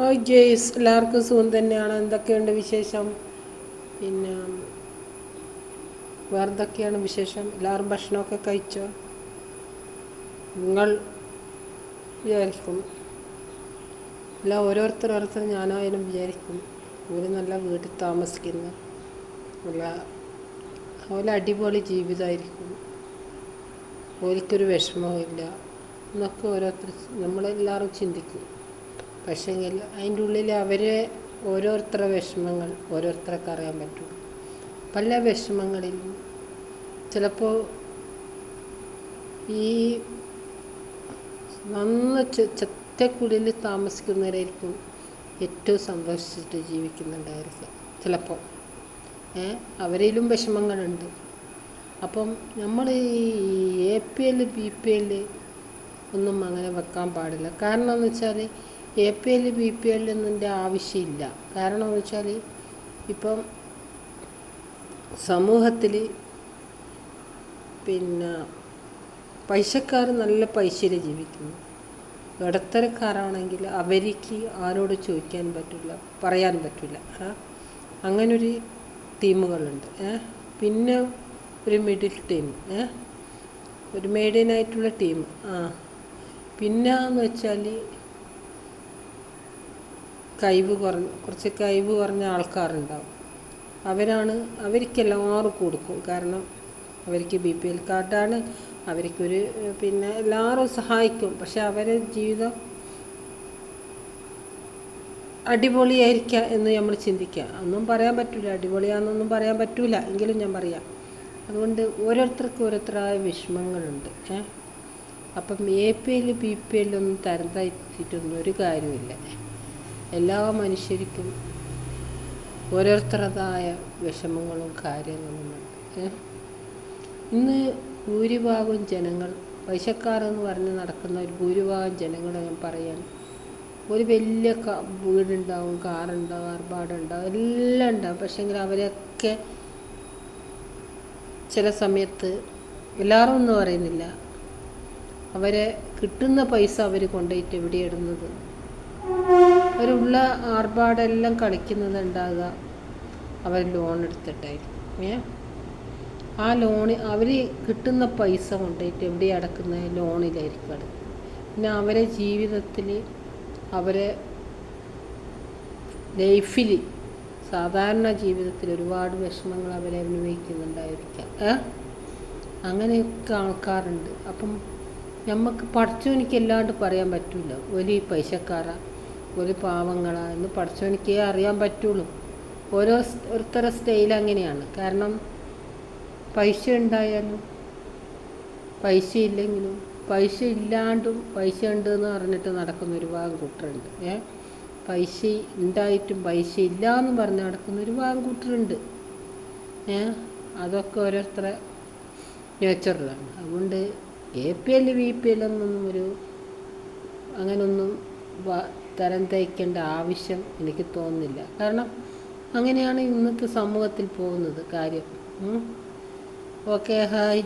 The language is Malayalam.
ഓ ജെയ്സ് എല്ലാവർക്കും സുഖം തന്നെയാണ്. എന്തൊക്കെയുണ്ട് വിശേഷം? പിന്നെ വേറെ എന്തൊക്കെയാണ് വിശേഷം? എല്ലാവരും ഭക്ഷണമൊക്കെ കഴിച്ചോ? നിങ്ങൾ വിചാരിക്കും. അല്ല ഓരോരുത്തർ ഓരോരുത്തർ ഞാനായാലും വിചാരിക്കും. ഒരു നല്ല വീട്ടിൽ താമസിക്കുന്ന നല്ല അതുപോലെ അടിപൊളി ജീവിതമായിരിക്കും ഓലിക്കൊരു വിഷമവും ഇല്ല എന്നൊക്കെ ഓരോരുത്തർ നമ്മളെല്ലാവരും ചിന്തിക്കും. പക്ഷേങ്കിൽ അതിന്റെ ഉള്ളിൽ അവരെ ഓരോരുത്തരുടെ വിഷമങ്ങൾ ഓരോരുത്തർക്ക് അറിയാൻ പറ്റും. പല വിഷമങ്ങളിലും ചിലപ്പോൾ ഈ നന്ന ചെറ്റക്കുള്ളിൽ താമസിക്കുന്നവരായിരിക്കും ഏറ്റവും സന്തോഷിച്ചിട്ട് ജീവിക്കുന്നുണ്ടായിരിക്കുക ചിലപ്പോൾ. ഏ അവരിലും വിഷമങ്ങളുണ്ട്. അപ്പം നമ്മൾ ഈ A P L B P L ഒന്നും അങ്ങനെ വെക്കാൻ പാടില്ല. കാരണം എന്ന് വെച്ചാൽ A P L B P L എന്നതിന്റെ ആവശ്യമില്ല. കാരണം എന്ന് വെച്ചാൽ ഇപ്പം സമൂഹത്തിൽ പിന്നെ പൈസക്കാർ നല്ല പൈസയിൽ ജീവിക്കുന്നു. ഇടത്തരക്കാരാണെങ്കിൽ അവർക്ക് ആരോട് ചോദിക്കാൻ പറ്റില്ല പറയാൻ പറ്റില്ല. അങ്ങനൊരു ടീമുകളുണ്ട്. പിന്നെ ഒരു മിഡിൽ ടീം. ഒരു മീഡിയനായിട്ടുള്ള ടീം. ആ പിന്നെ എന്ന് വെച്ചാൽ കഴിവ് കുറഞ്ഞ കുറച്ച് കഴിവ് കുറഞ്ഞ ആൾക്കാരുണ്ടാവും. അവരാണ് അവർക്ക് എല്ലാവർക്കും കൊടുക്കും. കാരണം അവർക്ക് ബി പി എൽ കാർഡാണ് അവർക്കൊരു പിന്നെ എല്ലാവരും സഹായിക്കും. പക്ഷെ അവരെ ജീവിതം അടിപൊളിയായിരിക്കുക എന്ന് നമ്മൾ ചിന്തിക്കുക. ഒന്നും പറയാൻ പറ്റില്ല അടിപൊളിയാണെന്നൊന്നും പറയാൻ പറ്റില്ല എങ്കിലും ഞാൻ പറയാം. അതുകൊണ്ട് ഓരോരുത്തർക്കും ഓരോരുത്തരായ വിഷമങ്ങളുണ്ട്. ഏ? അപ്പം A P L B P എല്ലൊന്നും തരം താഴ്ത്തിയിട്ടൊന്നും ഒരു കാര്യമില്ല എല്ലാ മനുഷ്യർക്കും ഓരോരുത്തരതായ വിഷമങ്ങളും കാര്യങ്ങളും ഉണ്ട്. ഇന്ന് ഭൂരിഭാഗം ജനങ്ങൾ പൈസക്കാരെന്ന് പറഞ്ഞ് നടക്കുന്ന ഒരു ഭൂരിഭാഗം ജനങ്ങളെ ഞാൻ പറയാൻ ഒരു വലിയ വീടുണ്ടാവും കാറുണ്ടാവും ആർഭാടുണ്ടാവും എല്ലാം ഉണ്ടാവും. പക്ഷേങ്കിൽ അവരൊക്കെ ചില സമയത്ത് എല്ലാവരും ഒന്നും പറയുന്നില്ല. അവരെ കിട്ടുന്ന പൈസ അവർ കൊണ്ടുപോയിട്ട് എവിടെ ഇടുന്നത്? അവരുള്ള ആർഭാടെല്ലാം കളിക്കുന്നത് ഉണ്ടാകുക അവർ ലോൺ എടുത്തിട്ടായിരിക്കും. ഏ? ആ ലോണ് അവർ കിട്ടുന്ന പൈസ കൊണ്ടിട്ട് എവിടെ അടക്കുന്ന ലോണിലായിരിക്കും അത്. പിന്നെ അവരെ ജീവിതത്തിൽ അവരെ ലൈഫിൽ സാധാരണ ജീവിതത്തിൽ ഒരുപാട് വിഷമങ്ങൾ അവരെ അനുഭവിക്കുന്നുണ്ടായിരിക്കാം. ഏ? അങ്ങനെയൊക്കെ ആൾക്കാരുണ്ട്. അപ്പം നമുക്ക് പഠിച്ചു എനിക്ക് എല്ലാണ്ട് പറയാൻ പറ്റില്ല ഒരു പൈസക്കാരാ. ഒരു പാവങ്ങളാ എന്ന് പഠിച്ചവനിക്കേ അറിയാൻ പറ്റുള്ളൂ. ഓരോ ഒരുത്തര സ്റ്റൈൽ അങ്ങനെയാണ്. കാരണം പൈസ ഉണ്ടായാലും പൈസ ഇല്ലെങ്കിലും പൈസ ഇല്ലാണ്ടും പൈസ ഉണ്ട് എന്ന് പറഞ്ഞിട്ട് നടക്കുന്ന ഒരുപാട് കൂട്ടറുണ്ട് ഏ? പൈസ ഉണ്ടായിട്ടും പൈസ ഇല്ല എന്ന് പറഞ്ഞ് നടക്കുന്ന ഒരുപാട് കൂട്ടറുണ്ട് ഏ? അതൊക്കെ ഓരോരുത്തര നേച്ചറിലാണ് അതുകൊണ്ട് A P L V P L എന്നൊന്നും ഒരു അങ്ങനൊന്നും തരം തയ്ക്കേണ്ട ആവശ്യം എനിക്ക് തോന്നുന്നില്ല. കാരണം അങ്ങനെയാണ് ഇന്നത്തെ സമൂഹത്തിൽ പോകുന്നത് കാര്യം. Okay hi.